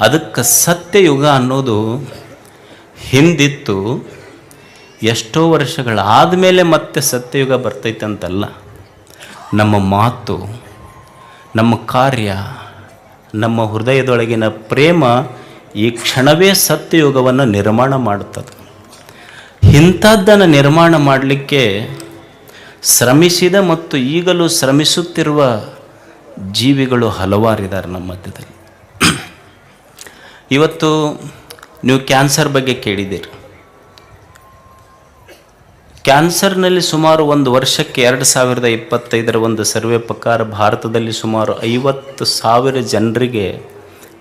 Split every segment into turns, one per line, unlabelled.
ಅದಕ್ಕೆ ಸತ್ಯಯುಗ ಅನ್ನೋದು ಹಿಂದಿತ್ತು. ಎಷ್ಟೋ ವರ್ಷಗಳಾದ ಮೇಲೆ ಮತ್ತೆ ಸತ್ಯಯುಗ ಬರ್ತೈತೆ ಅಂತಲ್ಲ ನಮ್ಮ ಮಾತು, ನಮ್ಮ ಕಾರ್ಯ, ನಮ್ಮ ಹೃದಯದೊಳಗಿನ ಪ್ರೇಮ ಈ ಕ್ಷಣವೇ ಸತ್ಯಯುಗವನ್ನು ನಿರ್ಮಾಣ ಮಾಡುತ್ತದೆ. ಇಂಥದ್ದನ್ನು ನಿರ್ಮಾಣ ಮಾಡಲಿಕ್ಕೆ ಶ್ರಮಿಸಿದ ಮತ್ತು ಈಗಲೂ ಶ್ರಮಿಸುತ್ತಿರುವ ಜೀವಿಗಳು ಹಲವಾರಿದ್ದಾರೆ ನಮ್ಮ ಮಧ್ಯದಲ್ಲಿ. ಇವತ್ತು ನೀವು ಕ್ಯಾನ್ಸರ್ ಬಗ್ಗೆ ಕೇಳಿದ್ದೀರಿ. ಕ್ಯಾನ್ಸರ್ನಲ್ಲಿ ಸುಮಾರು ಒಂದು ವರ್ಷಕ್ಕೆ ಎರಡು ಸಾವಿರದ ಇಪ್ಪತ್ತೈದರ ಒಂದು ಸರ್ವೆ ಪ್ರಕಾರ ಭಾರತದಲ್ಲಿ ಸುಮಾರು ಐವತ್ತು ಸಾವಿರ ಜನರಿಗೆ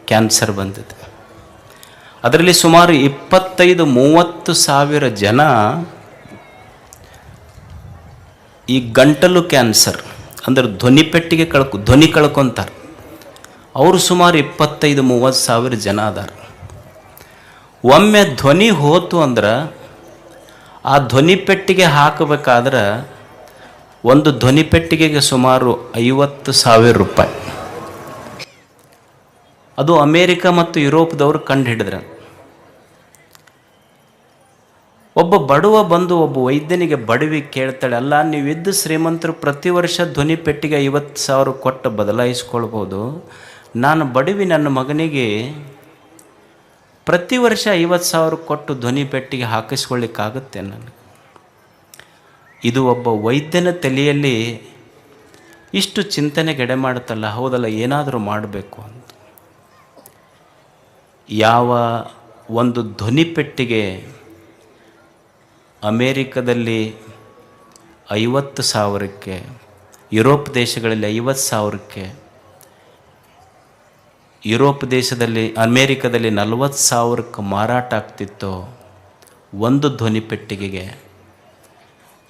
ಕ್ಯಾನ್ಸರ್ ಬಂದಿದೆ. ಅದರಲ್ಲಿ ಸುಮಾರು ಇಪ್ಪತ್ತೈದು, ಮೂವತ್ತು ಸಾವಿರ ಜನ ಈ ಗಂಟಲು ಕ್ಯಾನ್ಸರ್, ಅಂದ್ರೆ ಧ್ವನಿಪೆಟ್ಟಿಗೆ ಕಳ್ಕೊ, ಧ್ವನಿ ಕಳ್ಕೊತಾರೆ. ಅವರು ಸುಮಾರು ಇಪ್ಪತ್ತೈದು, ಮೂವತ್ತು ಸಾವಿರ ಜನ ಅದಾರ. ಒಮ್ಮೆ ಧ್ವನಿ ಹೋತು ಅಂದ್ರೆ ಆ ಧ್ವನಿ ಪೆಟ್ಟಿಗೆ ಹಾಕಬೇಕಾದ್ರೆ ಒಂದು ಧ್ವನಿ ಪೆಟ್ಟಿಗೆಗೆ ಸುಮಾರು ಐವತ್ತು ಸಾವಿರ ರೂಪಾಯಿ. ಅದು ಅಮೇರಿಕ ಮತ್ತು ಯುರೋಪ್ದವರು ಕಂಡು ಹಿಡಿದ್ರೆ ಒಬ್ಬ ಬಡವ ಬಂದು ಒಬ್ಬ ವೈದ್ಯನಿಗೆ ಬಡವಿ ಕೇಳ್ತಾಳೆ, ಅಲ್ಲ, ನೀವಿದ್ದ ಶ್ರೀಮಂತರು ಪ್ರತಿ ವರ್ಷ ಧ್ವನಿ ಪೆಟ್ಟಿಗೆ ಐವತ್ತು ಸಾವಿರ ಕೊಟ್ಟು ಬದಲಾಯಿಸ್ಕೊಳ್ಬೋದು. ನಾನು ಬಡವಿ ನನ್ನ ಮಗನಿಗೆ ಪ್ರತಿ ವರ್ಷ ಐವತ್ತು ಸಾವಿರ ಕೊಟ್ಟು ಧ್ವನಿ ಪೆಟ್ಟಿಗೆ ಹಾಕಿಸ್ಕೊಳ್ಳಿಕ್ಕಾಗುತ್ತೆ ನನಗೆ. ಇದು ಒಬ್ಬ ವೈದ್ಯನ ತಲೆಯಲ್ಲಿ ಇಷ್ಟು ಚಿಂತನೆಗೆಡೆ ಮಾಡುತ್ತಲ್ಲ, ಹೌದಲ್ಲ, ಏನಾದರೂ ಮಾಡಬೇಕು ಅಂತ. ಯಾವ ಒಂದು ಧ್ವನಿ ಪೆಟ್ಟಿಗೆ ಅಮೇರಿಕದಲ್ಲಿ ಐವತ್ತು ಸಾವಿರಕ್ಕೆ, ಯುರೋಪ್ ದೇಶಗಳಲ್ಲಿ ಐವತ್ತು ಸಾವಿರಕ್ಕೆ ಯುರೋಪ್ ದೇಶದಲ್ಲಿ, ಅಮೇರಿಕದಲ್ಲಿ ನಲವತ್ತು ಸಾವಿರಕ್ಕೆ ಮಾರಾಟ ಆಗ್ತಿತ್ತು ಒಂದು ಧ್ವನಿ ಪೆಟ್ಟಿಗೆಗೆ.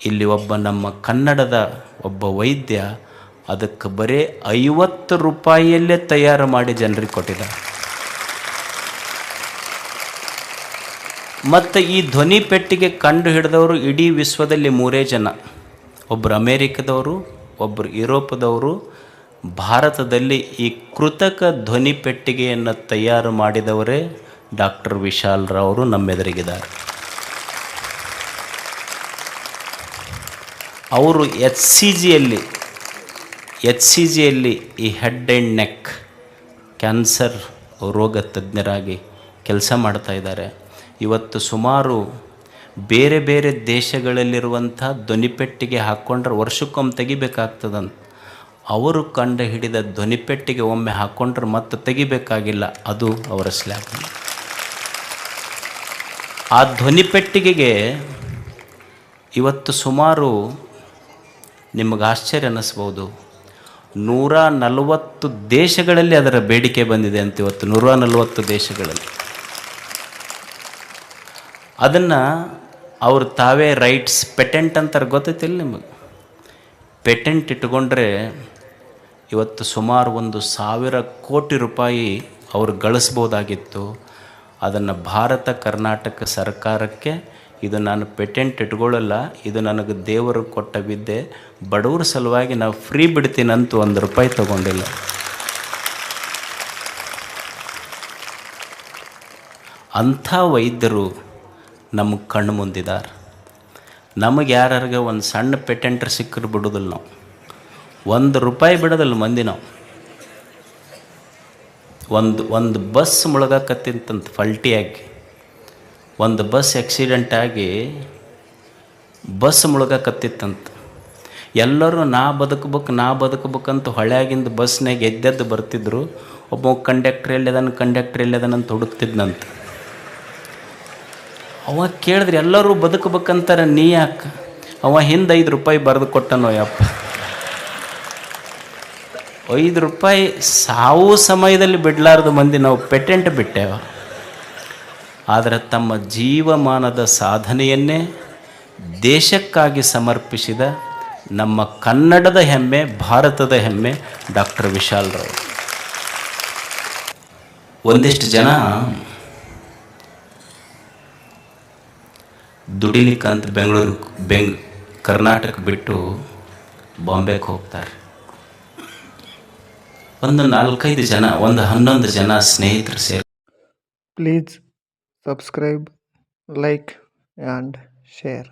ಇಲ್ಲಿ ಒಬ್ಬ ನಮ್ಮ ಕನ್ನಡದ ಒಬ್ಬ ವೈದ್ಯ ಅದಕ್ಕೆ ಬರೀ ಐವತ್ತು ರೂಪಾಯಿಯಲ್ಲೇ ತಯಾರು ಮಾಡಿ ಜನರಿಗೆ ಕೊಟ್ಟಿದ್ದ. ಮತ್ತು ಈ ಧ್ವನಿ ಪೆಟ್ಟಿಗೆ ಕಂಡು ಹಿಡಿದವರು ಇಡೀ ವಿಶ್ವದಲ್ಲಿ ಮೂರೇ ಜನ. ಒಬ್ಬರು ಅಮೇರಿಕದವರು ಒಬ್ಬರು ಯುರೋಪದವರು ಭಾರತದಲ್ಲಿ ಈ ಕೃತಕ ಧ್ವನಿ ಪೆಟ್ಟಿಗೆಯನ್ನು ತಯಾರು ಮಾಡಿದವರೇ ಡಾಕ್ಟರ್ ವಿಶಾಲ್ ರಾವರು ನಮ್ಮೆದುರಿಗಿದ್ದಾರೆ. ಅವರು ಎಚ್ ಸಿ ಜಿಯಲ್ಲಿ, ಎಚ್ ಸಿ ಜಿಯಲ್ಲಿ ಈ ಹೆಡ್ ಆ್ಯಂಡ್ ನೆಕ್ ಕ್ಯಾನ್ಸರ್ ರೋಗ ತಜ್ಞರಾಗಿ ಕೆಲಸ ಮಾಡ್ತಾ ಇದ್ದಾರೆ. ಇವತ್ತು ಸುಮಾರು ಬೇರೆ ಬೇರೆ ದೇಶಗಳಲ್ಲಿರುವಂಥ ಧ್ವನಿಪೆಟ್ಟಿಗೆ ಹಾಕ್ಕೊಂಡ್ರೆ ವರ್ಷಕ್ಕೊಮ್ಮೆ ತೆಗಿಬೇಕಾಗ್ತದಂತ ಅವರು ಕಂಡು ಹಿಡಿದ ಧ್ವನಿಪೆಟ್ಟಿಗೆ ಒಮ್ಮೆ ಹಾಕ್ಕೊಂಡ್ರೆ ಮತ್ತೆ ತೆಗಿಬೇಕಾಗಿಲ್ಲ, ಅದು ಅವರ ಸ್ಲ್ಯಾಬ್ ಆ ಧ್ವನಿಪೆಟ್ಟಿಗೆಗೆ ಇವತ್ತು ಸುಮಾರು ನಿಮಗೆ ಆಶ್ಚರ್ಯ ಅನ್ನಿಸ್ಬೋದು. ನೂರ ನಲವತ್ತು ದೇಶಗಳಲ್ಲಿ ಅದರ ಬೇಡಿಕೆ ಬಂದಿದೆ ಅಂತ ಇವತ್ತು, ನೂರ ನಲವತ್ತು ದೇಶಗಳಲ್ಲಿ. ಅದನ್ನು ಅವರು ತಾವೇ ರೈಟ್ಸ್ ಪೆಟೆಂಟ್ ಅಂತಾರೆ, ಗೊತ್ತೈತಿಲ್ಲ ನಿಮಗೆ? ಪೆಟೆಂಟ್ ಇಟ್ಕೊಂಡ್ರೆ ಇವತ್ತು ಸುಮಾರು ಒಂದು ಸಾವಿರ ಕೋಟಿ ರೂಪಾಯಿ ಅವರು ಗಳಿಸ್ಬೋದಾಗಿತ್ತು. ಅದನ್ನು ಭಾರತ, ಕರ್ನಾಟಕ ಸರ್ಕಾರಕ್ಕೆ ಇದು ನಾನು ಪೇಟೆಂಟ್ ಇಟ್ಕೊಳ್ಳಲ್ಲ, ಇದು ನನಗೆ ದೇವರು ಕೊಟ್ಟ ವಿದ್ಯೆ. ಬಡವ್ರ ಸಲುವಾಗಿ ನಾವು ಫ್ರೀ ಬಿಡ್ತೀನಂತೂ ಒಂದು ರೂಪಾಯಿ ತಗೊಂಡಿಲ್ಲ. ಅಂಥ ವೈದ್ಯರು ನಮಗೆ ಕಣ್ಣು ಮುಂದಿದ್ದಾರೆ ನಮಗೆ ಯಾರ್ಯಾರಿಗೆ ಒಂದು ಸಣ್ಣ ಪೇಟೆಂಟ್ರ್ ಸಿಕ್ಕರು ಬಿಡೋದಿಲ್ಲ ನಾವು. ಒಂದು ರೂಪಾಯಿ ಬಿಡೋದಲ್ಲ ಮಂದಿ ನಾವು. ಒಂದು ಒಂದು ಬಸ್ ಮುಳುಗಕತ್ತಿತ್ತಂತ ಫಲ್ಟಿಯಾಗಿ ಒಂದು ಬಸ್ ಆಕ್ಸಿಡೆಂಟ್ ಆಗಿ ಬಸ್ ಮುಳುಗಕತ್ತಿತ್ತಂತ. ಎಲ್ಲರೂ ನಾ ಬದುಕಬೇಕು, ನಾ ಬದುಕಬೇಕಂತ ಹೊಳೆಯಾಗಿಂದ ಬಸ್ನಾಗ ಎದ್ದೆದ್ದು ಬರ್ತಿದ್ರು. ಒಬ್ಬ ಕಂಡಕ್ಟ್ರ್ ಎಲ್ಲಿದಾನ ಕಂಡಕ್ಟ್ರ್ ಎಲ್ಲಿದಾನಂತ ಹುಡುಕ್ತಿದ್ನಂತ. ಅವ ಕೇಳಿದ್ರೆ ಎಲ್ಲರೂ ಬದುಕಬೇಕಂತಾರೆ, ನೀ ಯಾಕೆ? ಅವ ಹಿಂದೆ ಐದು ರೂಪಾಯಿ ಬರೆದು ಕೊಟ್ಟನೋ ಯಪ್ಪ. ಐದು ರೂಪಾಯಿ ಸಾವು ಸಮಯದಲ್ಲಿ ಬಿಡಲಾರ್ದು ಮಂದಿ ನಾವು ಪೆಟೆಂಟ್ ಬಿಟ್ಟೇವ. ಆದರೆ ತಮ್ಮ ಜೀವಮಾನದ ಸಾಧನೆಯನ್ನೇ ದೇಶಕ್ಕಾಗಿ ಸಮರ್ಪಿಸಿದ ನಮ್ಮ ಕನ್ನಡದ ಹೆಮ್ಮೆ, ಭಾರತದ ಹೆಮ್ಮೆ ಡಾಕ್ಟರ್ ವಿಶಾಲ್ ರಾವ್. ಒಂದಿಷ್ಟು ಜನ ದುಡಿಲಿಕ್ಕಂತ ಬೆಂಗಳೂರು ಬೆಂಗ್, ಕರ್ನಾಟಕ ಬಿಟ್ಟು ಬಾಂಬೆಗೆ ಹೋಗ್ತಾರೆ. ಒಂದು ನಾಲ್ಕೈದು ಜನ ಒಂದು ಹನ್ನೊಂದು ಜನ ಸ್ನೇಹಿತರು ಸೇರಿ.
Please subscribe like and share